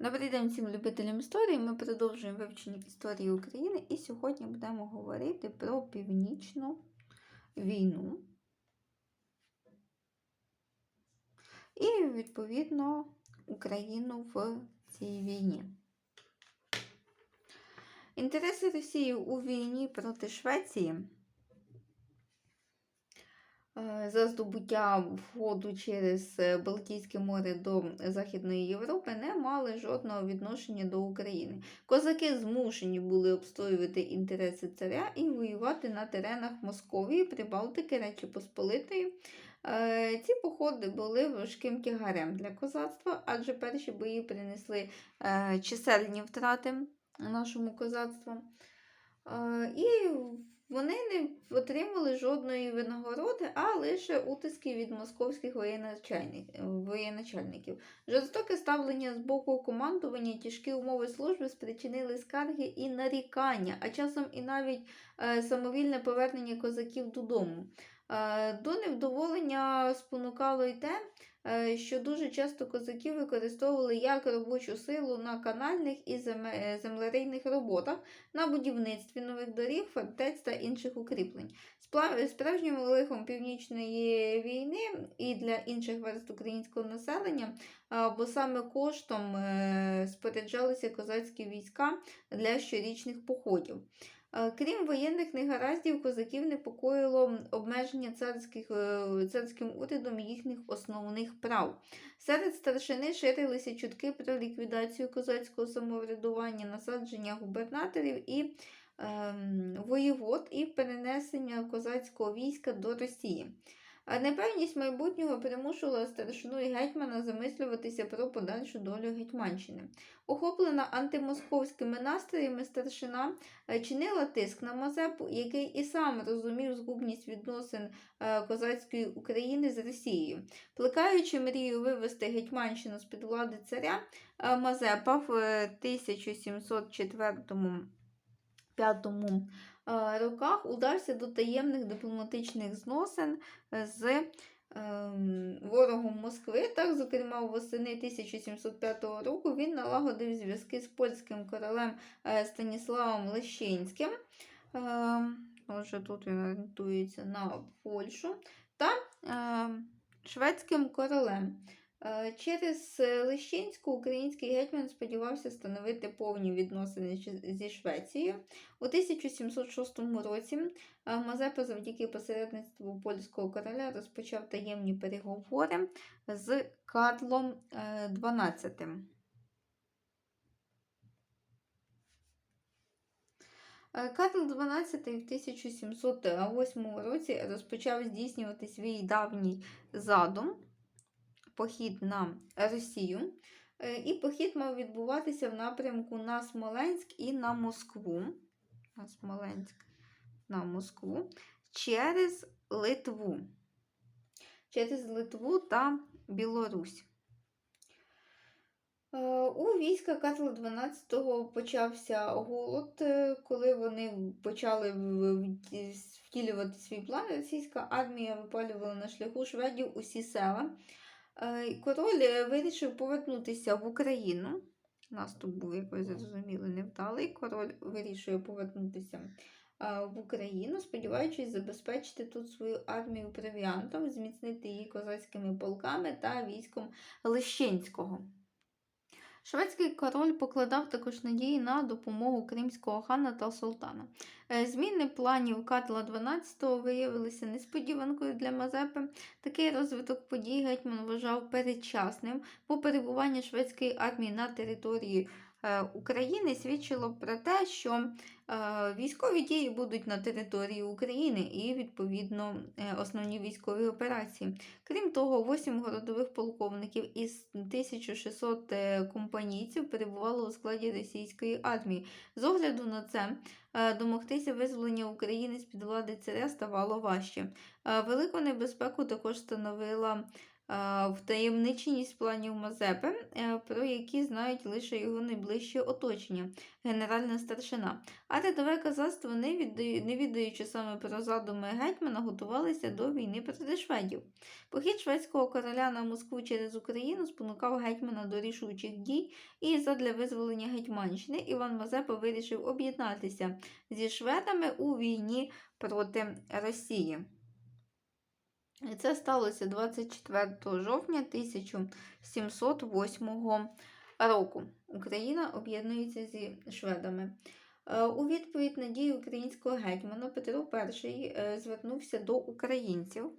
Добрий день всім любителям історії. Ми продовжуємо вивчення історії України і сьогодні будемо говорити про північну війну. І, відповідно, Україну в цій війні. Інтереси Росії у війні проти Швеції за здобуття входу через е, Балтійське море до Західної Європи не мали жодного відношення до України. Козаки змушені були обстоювати інтереси царя і воювати на теренах Московії, Прибалтики, Речі Посполитої. Е, Ці походи були важким тягарем для козацтва, адже перші бої принесли е, чисельні втрати нашому козацтву. Е, І вони не отримали жодної винагороди, а лише утиски від московських воєначальник- воєначальників. Жорстоке ставлення з боку командування, тяжкі умови служби спричинили скарги і нарікання, а часом і навіть е, самовільне повернення козаків додому. Е, До невдоволення спонукало й те, е, що дуже часто козаків використовували як робочу силу на канальних і е, землерийних роботах, на будівництві нових доріг, фортець та інших укріплень. Справжнім лихом Північної війни і для інших верст українського населення, бо саме коштом е, споряджалися козацькі війська для щорічних походів. Е, Крім воєнних негараздів, козаків непокоїло обмеження царських, е, царським урядом їхніх основних прав. Серед старшини ширилися чутки про ліквідацію козацького самоврядування, насадження губернаторів і е, воєвод і перенесення козацького війська до Росії. А непевність майбутнього примушувала старшину і гетьмана замислюватися про подальшу долю Гетьманщини. Охоплена антимосковськими настроями старшина е, чинила тиск на Мазепу, який і сам розумів згубність відносин е, козацької України з Росією. Плекаючи мрію вивести Гетьманщину з-під влади царя, е, Мазепа в е, 1704 п'ятому е, роках удався до таємних дипломатичних зносин е, з ем, ворогом Москви. Так, зокрема, восени 1705 року він налагодив зв'язки з польським королем е, Станіславом Лещинським. Отже, тут він орієнтується на Польщу та шведським королем. Е, Через е, Лещинську український гетьман сподівався встановити повні відносини зі Швецією. У 1706 році е, Мазепа завдяки посередництву польського короля розпочав таємні переговори з Карлом XII. Карл XII в 1708 році розпочав здійснювати свій давній задум похід на Росію. Е, І похід мав відбуватися в напрямку на Смоленськ і на Москву. На Смоленськ на Москву через Литву. Через Литву та Білорусь. Е, У війська Карла XII почався голод, е, коли вони почали втілювати свій план. Російська армія випалювала на шляху шведів усі села. Е, Король е, вирішив повернутися в Україну. Наступ був, як ви зрозуміли, невдалий. Король вирішує повернутися е, в Україну, сподіваючись забезпечити тут свою армію провіантом, зміцнити її козацькими полками та військом Лещинського. Шведський король покладав також надії на допомогу кримського хана та султана. Е, Зміни планів Карла XII виявилися несподіванкою для Мазепи. Такий розвиток подій гетьман вважав передчасним, бо перебування шведської армії на території України свідчило про те, що е, військові дії будуть на території України і, відповідно, е, основні військові операції. Крім того, 8 городових полковників із 1600 е, компанійців перебувало у складі російської армії. З огляду на це, е, домогтися визволення України з-під влади царя ставало важче. Е, Велику небезпеку також становила втаємниченість планів Мазепи, е, про які знають лише його найближче оточення, генеральна старшина. А рядове казацтво, не віддаючи саме про задуми гетьмана, готувалися до війни проти шведів. Похід шведського короля на Москву через Україну спонукав гетьмана до рішучих дій, і задля визволення Гетьманщини Іван Мазепа вирішив об'єднатися зі шведами у війні проти Росії. І це сталося 24 жовтня 1708 року. Україна об'єднується зі шведами. Е, У відповідь на дії українського гетьмана Петро І е, звернувся до українців.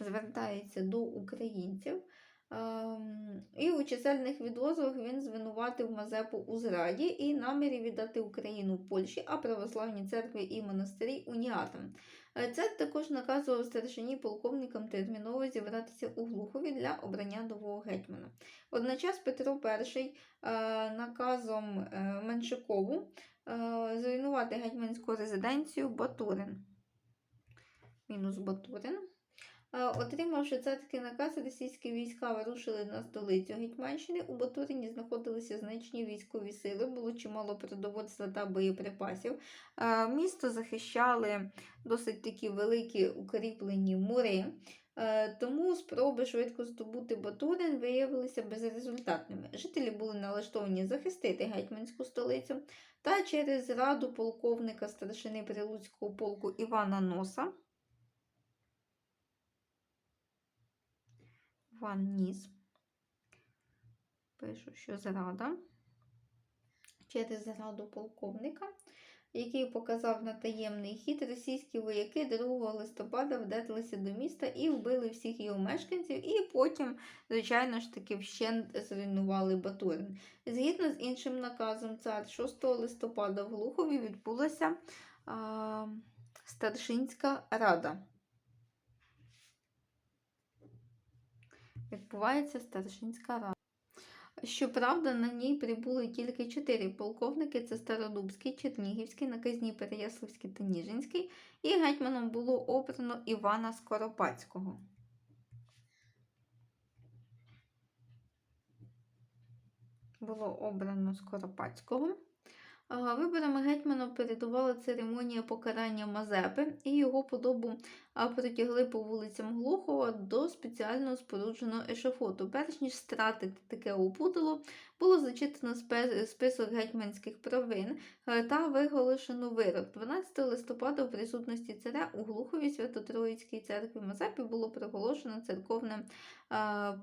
Звертається до українців. Ем, І у чисельних відозвах він звинуватив Мазепу у зраді і намірі віддати Україну Польщі, а православні церкви і монастирі уніатам. Е, Це також наказував старшині полковникам терміново зібратися у Глухові для обрання нового гетьмана. Водночас Петро І е, наказом е, Меншикову зруйнувати гетьманську резиденцію Батурин. Мінус Батурин. Отримавши царський наказ, російські війська вирушили на столицю Гетьманщини. У Батурині знаходилися значні військові сили, було чимало продовольства та боєприпасів. Місто захищали досить такі великі укріплені мури. Тому спроби швидко здобути Батурин виявилися безрезультатними. Жителі були налаштовані захистити гетьманську столицю, та через раду полковника старшини Прилуцького полку Івана Носа Ван Ніс. Пишу, що зрада. Через зраду полковника, який показав на таємний хід, російські вояки 2 листопада вдерлися до міста і вбили всіх його мешканців, і потім, звичайно ж таки, вщент зруйнували Батурин. Згідно з іншим наказом, цар 6 листопада в Глухові відбулася а, старшинська рада. Відбувається старшинська рада. Щоправда, на ній прибули тільки чотири полковники: це Стародубський, Чернігівський, Наказній Переяславський та Ніжинський, і гетьманом було обрано Івана Скоропадського. Було обрано Скоропадського. Виборами гетьмана передувала церемонія покарання Мазепи, і його подобу протягли по вулицям Глухова до спеціально спорудженого ешафоту. Перш ніж стратити таке опудало, було зачитано список гетьманських провин е, та виголошено вирок. 12 листопада у присутності царя у Глухові Свято-Троїцькій церкві Мазепі було проголошено церковне а,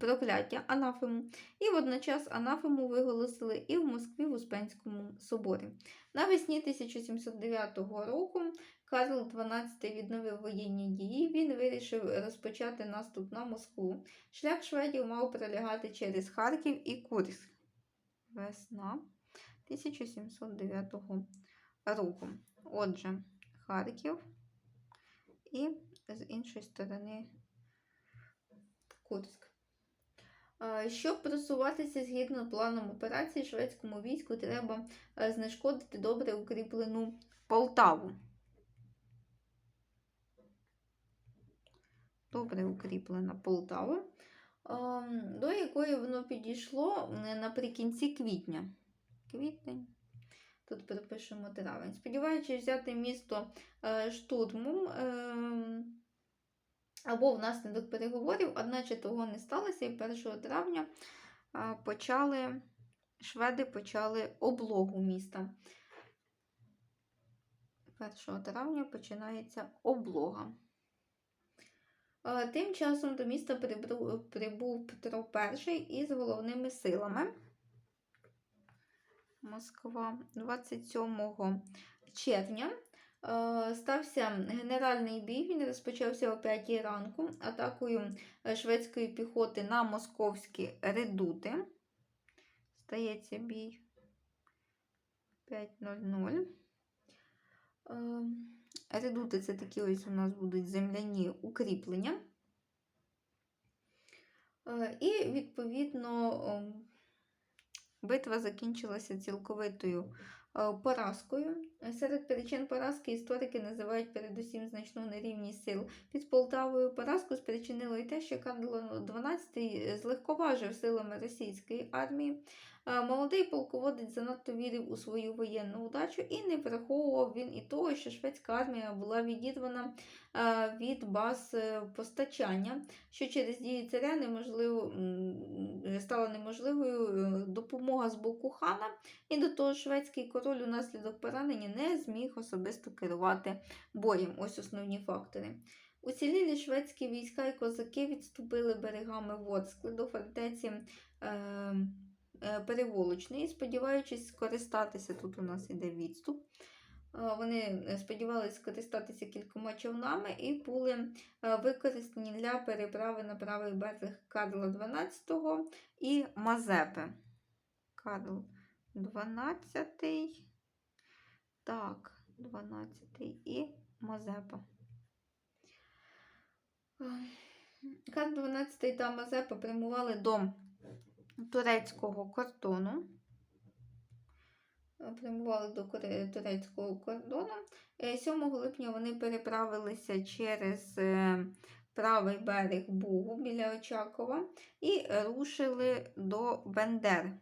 прокляття анафему, і водночас анафему виголосили і в Москві в Успенському соборі. Навесні 1709 року Карл XII відновив воєнні дії. Він вирішив розпочати наступ на Москву. Шлях шведів мав пролягати через Харків і Курськ. Весна 1709 року. Отже, Харків і з іншої сторони Курськ. Щоб просуватися згідно планом операції, шведському війську треба е, знешкодити добре укріплену Полтаву. Добре укріплена Полтава, ем, до якої воно підійшло е, наприкінці квітня. Квітень. Тут перепишемо травень. Сподіваючись взяти місто е, штурмом. Або внаслідок переговорів, одначе того не сталося, і 1 травня почали, шведи почали облогу міста. 1 травня починається облога. Тим часом до міста прибув, Петро І із головними силами. Москва 27 червня Стався генеральний бій. Він розпочався о 5 ранку атакою е, шведської піхоти на московські редути. Стається бій 5.00. Е, Редути це такі ось у нас будуть земляні укріплення. І, відповідно, Битва закінчилася цілковитою е, поразкою. Серед причин поразки історики називають передусім значну нерівність сил під Полтавою. Поразку спричинило і те, що Карло XII злегковажив силами російської армії. Е, Молодий полководець занадто вірив у свою воєнну удачу і не враховував він і того, що шведська армія була відірвана е, від баз е, постачання, що через дії царя неможливо, стала неможливою е, допомога з боку хана, і до того шведський король унаслідок поранення не зміг особисто керувати боєм. Ось основні фактори. Уцілілі шведські війська і козаки відступили берегами Ворскли до фортеці е, е, Переволочної, сподіваючись скористатися, тут у нас іде відступ. Е, Вони е, сподівалися скористатися кількома човнами і були е, використані для переправи на правий берег Карла XII і Мазепи. Карл XII. Так, 12 і Мазепа. Карл XII та Мазепа прямували до турецького кордону. Е, Прямували до турецького кордону. Е, 7 липня вони переправилися через е, правий берег Бугу біля Очакова і рушили до Бендер.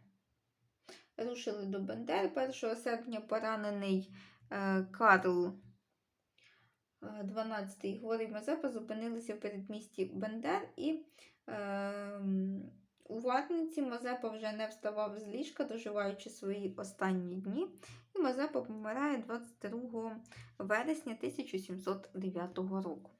Рушили до Бендер. 1 серпня поранений е, Карл е, 12 і Григорій Мазепа зупинилися в передмісті Бендер і е, у Ватниці Мазепа вже не вставав з ліжка, доживаючи свої останні дні. І Мазепа помирає 22 вересня 1709 року.